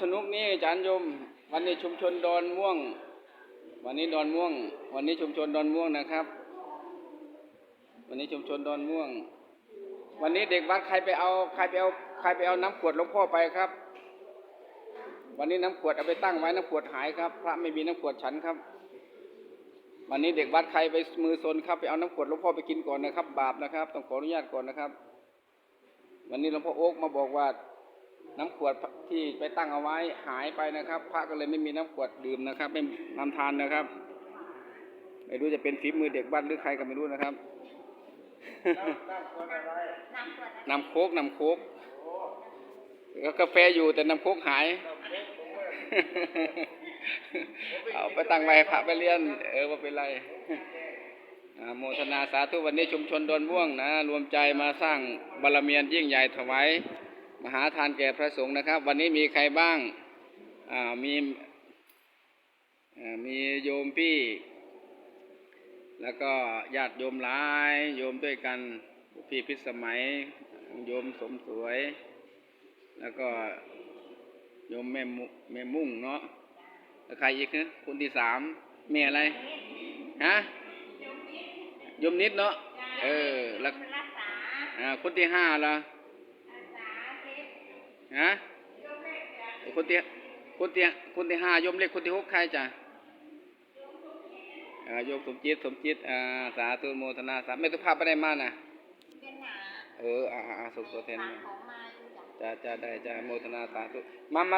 สนุกนี่อาจารย์โยม วันนี้ชุมชนดอนม่วง วันนี้ดอนม่วง วันนี้ชุมชนดอนม่วงนะครับ วันนี้ชุมชนดอนม่วง วันนี้เด็กวัดใครไปเอาใครไปเอาใครไปเอาน้ำขวดหลวงพ่อไปครับ วันนี้น้ำขวดเอาไปตั้งไว้น้ำขวดหายครับ พระไม่มีน้ำขวดฉันครับ วันนี้เด็กวัดใครไปมือซนครับไปเอาน้ำขวดหลวงพ่อไปกินก่อนนะครับ บาปนะครับ ต้องขออนุญาตก่อนนะครับ วันนี้หลวงพ่อโอ๊กมาบอกว่า น้ำขวดที่ไปตั้งเอาไว้หายไปนะครับ พระก็เลยไม่มีน้ำขวดดื่มนะครับ ไม่นำทานนะครับ ไม่รู้จะเป็นฝีมือเด็กบ้านหรือใครก็ไม่รู้นะครับน้ำโคกน้ำโคกก็กาแฟอยู่แต่น้ำโคกหาย เอาไปตั้งไว้พระไปเรียน เออว่าเป็นไรโมทนาสาธุวันนี้ชุมชนดอนม่วงนะ รวมใจมาสร้างบารมีอันยิ่งใหญ่ถวาย มหาทานแก่พระสงฆ์นะครับ วันนี้มีใครบ้างมีมีโยมพี่ แล้วก็ญาติโยมหลาย โยมด้วยกันพี่พิสมัย โยมสมสวย แล้วก็โยมแม่มุแม่มุ่งเนาะแล้วใครอีกนะคนที่สามแม่อะไรฮะโยมนิดเนาะเออแล้วคนที่ห้าละ ฮะคนที่คนที่คนที่ห้าโยมเล็กคนที่หกใครจ้ะอ่าโยมสมจิตสมจิตอ่าสาธุโมทนาสาธุแม่ตุภาพไปได้มาน่ะเป็นหนาเอออ่าอ่าสุขตัวแทนหามาของมาอยู่จ้ะจะจะได้จะโมทนาสาธุมามา